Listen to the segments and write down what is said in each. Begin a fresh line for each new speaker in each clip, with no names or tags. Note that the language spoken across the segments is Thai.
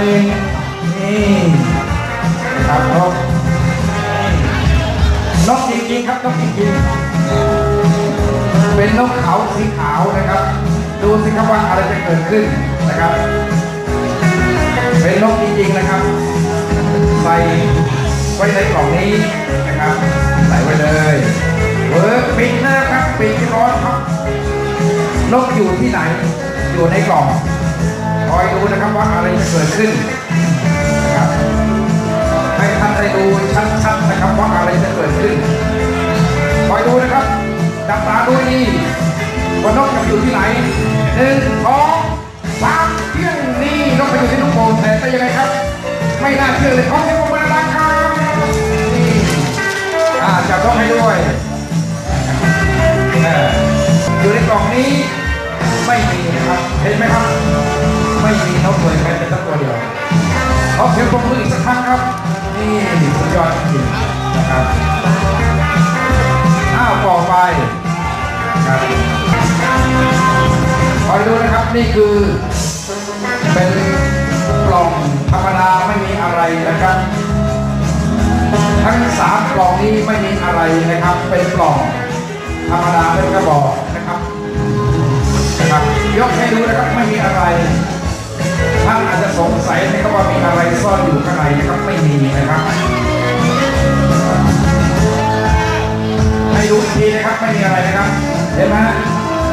เลงนี่นะครับนกนกจริงๆครับนกจริงๆเป็นนกเขาสีขาวนะครับ ดูสิครับว่าอะไรจะเกิดขึ้นนะครับ เป็นนกจริงๆนะครับ ใส่ไว้ในกล่องนี้นะครับ ใส่ไว้เลยเวิร์กปิดนะครับปิดร้อนครับนกอยู่ที่ไหนอยู่ในกล่อง คอยดูนะครับว่าอะไรจะเกิดขึ้นนะครับให้ท่านได้ดูชัดๆนะครับว่าอะไรจะเกิดขึ้นคอยดูนะครับจับตาดูดีว่านกจะอยู่ที่ไหนหนึ่งสองสามเที่ยงนี่นกไปอยู่ที่ลูกโป่งแต่ได้ยังไงครับ ไม่น่าเชื่อเลยขอเสียงปรบมือดังครับนี่อ่าจับนกให้ด้วยอยู่ในกล่องนี้ไม่มีนะครับ เห็นไหมครับ ไม่มีนกเลยแม้แต่ตัวเดียวขอเสียงปรบมืออีกสักครั้งครับ นี่สุดยอดจริงนะครับอ้าวต่อไปครับคอยดูนะครับนี่คือเป็นกล่องธรรมดาไม่มีอะไรนะครับ ทั้งสามกล่องนี้ไม่มีอะไรนะครับ เป็นกล่องธรรมดาเป็นกระบอก ซ่อนอยู่ข้างในนะครับไม่มีนะครับให้ดูอีกทีนะครับไม่มีอะไรนะครับเห็นไหม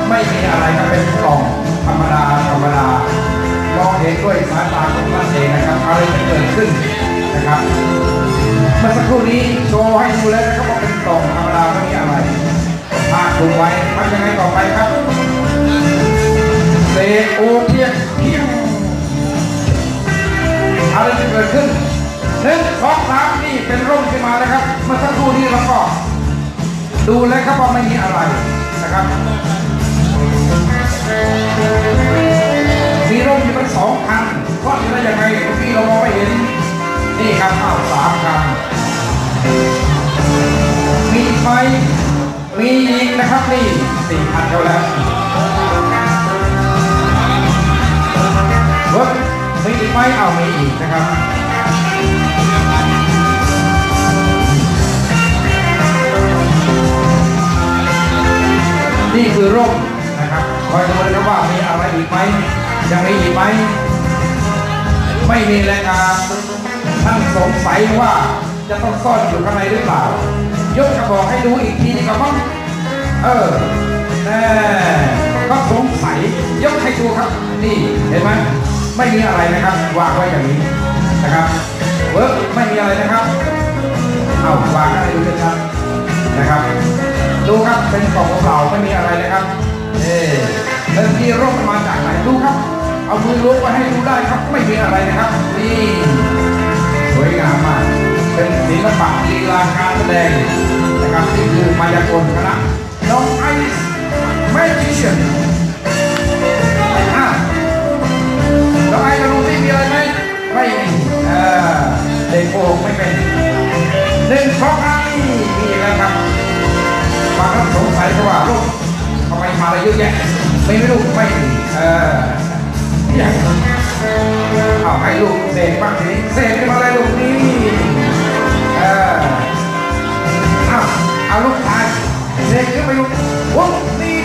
ไม่มีอะไรครับเป็นกล่องธรรมดาธรรมดามองเห็นด้วยสายตาของท่านเองนะครับอะไรจะเกิดขึ้นนะครับเมื่อสักครู่นี้โชว์ให้ดูแล้วนะครับว่าเป็นกล่องธรรมดาไม่มีอะไรพาดถูกไว้ทำยังไงต่อไปครับเตะโอเพียงเพียง อะไรจะเกิดขึ้นหนึ่งสองสามนี่เป็นร่มขึ้นมาแล้วครับ เมื่อสักครู่นี้เราก็ดูแล้วครับว่าไม่มีอะไรนะครับ มีร่มอยู่เป็นสองคันว่าะจะได้ยังไงเมื่อกี้เรามองไม่เห็น นี่ครับอ้าวสามคันมีอีกไหมมีอีกนะครับนี่สี่คันเท่าแล้ว มีอีกไหมเอามีอีกนะครับนี่คือร่มนะครับคอยดูนะครับว่ามีอะไรอีกไหมยังมีอีกไหมไม่มีแล้วครับท่านสงสัยว่าจะต้องซ่อนอยู่ข้างในหรือเปล่ายกกระบอกให้ดูอีกทีดีกว่ามั้งเออแน่ก็สงสัยยกให้ดูครับ นี่เห็นไหม ไม่มีอะไรนะครับวางไว้อย่างนี้นะครับเวิร์กไม่มีอะไรนะครับเอาวางให้ดูชัดๆนะครับ ดูครับเป็นกล่องเปล่าไม่มีอะไรนะครับเอ๊เริ่มที่ร่มมันมาจากไหนดูครับ เอามือล้วงมาให้ดูได้ครับ ไม่มีอะไรนะครับ นี่สวยงามมากเป็นศิลปะลีลาการแสดงนะครับนี่คือมายากลคณะน้องไอซ์แมจิเชียน ยอะแยะไม่ไม่รู้ไม่เอออย่างเอาให้ลูกเสกบ้างทีนี้เสกเป็นอะไรลูกนี่เออเอาเอาลูกชายเสกขึ้นไปลูกวุ้นนี่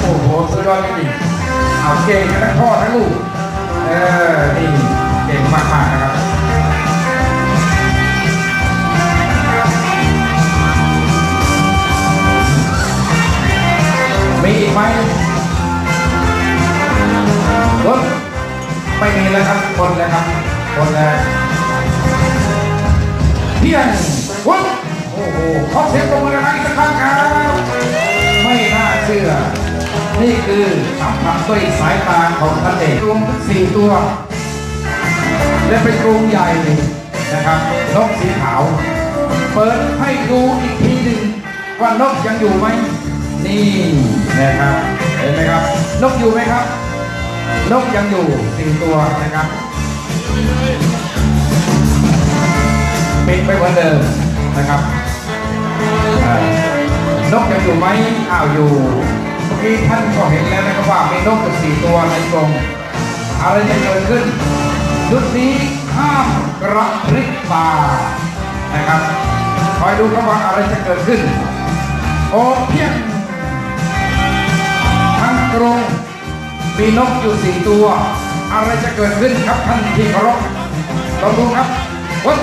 โอ้โหสุดยอดจริงๆเอาเก่งนะพ่อทั้งลูกเอ มีแล้วครับคนแล้วครับคนแล้วเพียงวุ้นโอ้โหขอเสียงปรบมือดังๆอีกสักครั้งครับ ไม่น่าเชื่อ นี่คือสัมผัสด้วยสายตาของท่านเองรวมทั้งสี่ตัว และเป็นกรงใหญ่นะครับนกสีขาว เปิดให้ดูอีกทีหนึ่งว่านกยังอยู่ไหมนี่นะครับ เห็นไหมครับ นกอยู่ไหมครับ นกยังอยู่สี่ตัวนะครับปิดไปเหมือนเดิมนะครับนกยังอยู่ไหมอ้าวอยู่เมื่อกี้ท่านก็เห็นแล้วนะครับว่ามีนกอยู่สี่ตัวในกรงอะไรจะเกิดขึ้นชุดนี้ห้ามกระพริบตานะครับคอยดูครับว่าอะไรจะเกิดขึ้นโอเพียงทั้งกรง มีนกอยู่สี่ตัว อะไรจะเกิดขึ้นครับท่านที่เคารพลองดูครับวัด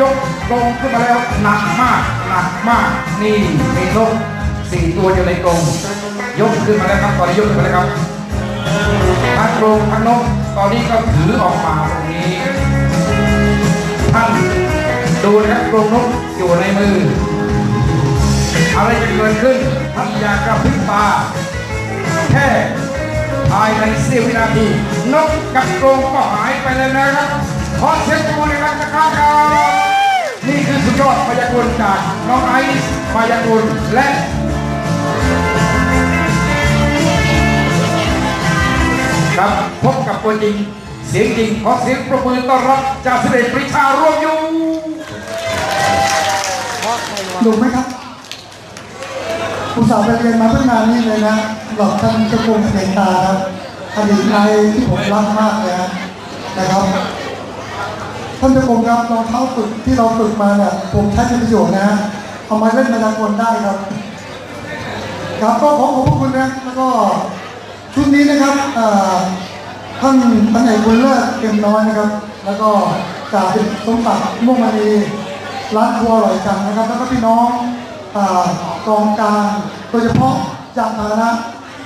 ยกกรงขึ้นมาแล้วหนักมากหนักมากนี่มีนกสี่ตัวอยู่ในกรงยกขึ้นมาแล้วครับตอนนี้ยกขึ้นมาแล้วครับทั้งโรงทั้งนกตอนนี้ก็ถือออกมาตรงนี้ท่านดูนะครับโรงนกอยู่ในมือ อะไรจะเกิดขึ้นท่านอย่ากระพริบตา แค่ภายในเสี้ยววินาทีนกกับกรงก็หายไปเลยนะครับขอเสียงปรบมือดังๆนะครับนี่คือสุดยอดพยากรณ์จากน้องไอซ์พยากรณ์และครับพบกับตัวจริง เสียงจริงขอเสียงประมือต้อนรับจากเสด็จปริชาร่วมอยู่
ดูไหมครับ อุตส่าห์ไปเรียนมาเพื่องานนี้เลยนะหลอกท่านเจ้าคุณเสนตาครับอดีตนายที่ผมรักมากเลยนะนะครับ ท่านเจ้าคุณครับรองเท้าฝึกที่เราฝึกมาเนี่ยผมใช้เป็นประโยชน์นะเอามาเล่นมายากลได้ครับ ครับก็ขอขอบพระคุณนะแล้วก็ชุดนี้นะครับเอ่อท่านพันเอกบุญเลิศเกมน้อยนะครับ แล้วก็จ่าสิบสมศักดิ์ม่วงมณีร้านครัวอร่อยจังนะครับ แล้วก็พี่น้อง กองกลารโดยเฉพาะยานพาหนะ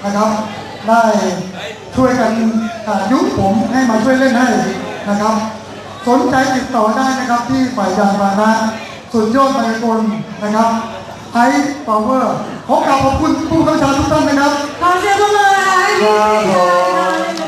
นะครับ ได้ช่วยกันอ่ายุผมให้มาช่วยเล่นให้นะครับ สนใจติดต่อได้นะครับที่ฝ่ายยานพาหนะสุดยอดมายากลนะครับไอซ์พาวเวอร์ขอกราบขอบคุณผู้กำกับทุกท่านนะครับ
ขอเสียงปรบมือนะคะให้พี่